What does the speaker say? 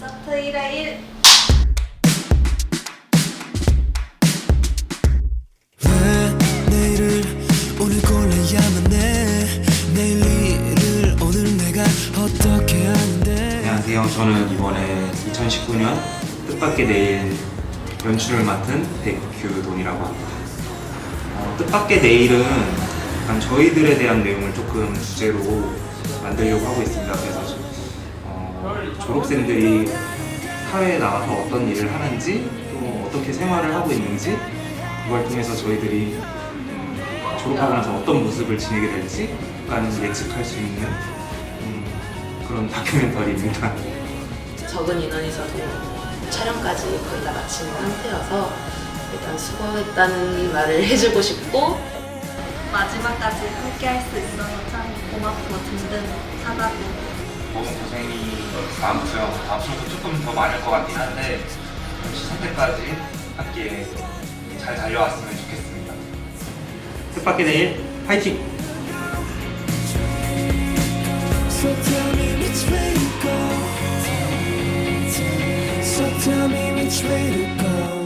콘서트 1회 1왜 내일을 오늘 골라야만 해 내일 일을 오늘 내가 어떻게 하는데 안녕하세요. 저는 이번에 2019년 뜻밖의 내일 연출을 맡은 백규돈이라고 합니다. 어, 뜻밖의 내일은 약간 저희들에 대한 내용을 조금 주제로 만들려고 하고 있습니다. 그래서 어, 졸업생들이 사회에 나가서 어떤 일을 하는지 또 어떻게 생활을 하고 있는지 그걸 통해서 저희들이 음, 졸업하고 나서 어떤 모습을 지니게 될지 약간 예측할 수 있는 음, 그런 다큐멘터리입니다. 적은 인원에서도 촬영까지 거의 다 마친 상태여서 일단 수고했다는 말을 해주고 싶고 마지막까지 함께 할 수 있어서 참 고맙고 든든하다고 모든 고생이 다음 주, 다음 주부터 조금 더 많을 것 같긴 한데 시선 때까지 함께 잘 달려왔으면 좋겠습니다. 뜻밖의 내일 파이팅! So tell me which way to go So tell me which way to